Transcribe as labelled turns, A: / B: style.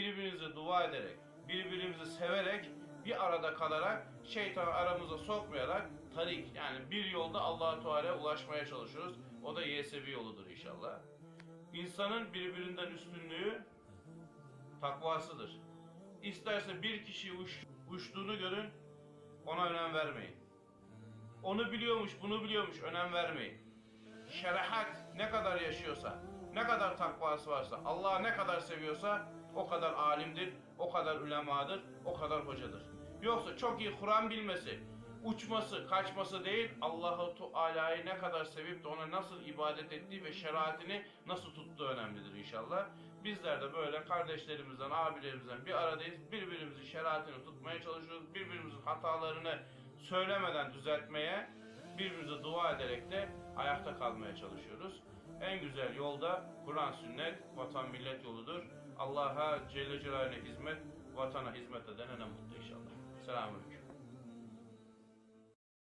A: birbirinize dua ederek, birbirimizi severek, bir arada kalarak, şeytanı aramıza sokmayarak tarik yani bir yolda Allah-u Teala'ya ulaşmaya çalışıyoruz. O da yesevi yoludur inşallah. İnsanın birbirinden üstünlüğü takvasıdır. İsterse bir kişi uç, uçtuğunu görün, ona önem vermeyin. Onu biliyormuş, bunu biliyormuş, önem vermeyin. Şeriat ne kadar yaşıyorsa, ne kadar takvası varsa, Allah'ı ne kadar seviyorsa o kadar alimdir, o kadar ulemadır, o kadar hocadır. Yoksa çok iyi Kur'an bilmesi, uçması, kaçması değil, Allahu Teala'yı ne kadar sevip de ona nasıl ibadet ettiği ve şeriatini nasıl tuttuğu önemlidir inşallah. Bizler de böyle kardeşlerimizden, abilerimizden bir aradayız. Birbirimizin şeriatini tutmaya çalışıyoruz. Birbirimizin hatalarını söylemeden düzeltmeye, birbirimize dua ederek de ayakta kalmaya çalışıyoruz. En güzel yolda Kur'an, sünnet, vatan, millet yoludur. Allah'a Celle Celaluhu'na hizmet, vatana hizmet edene ne mutlu inşallah. Selamünaleyküm.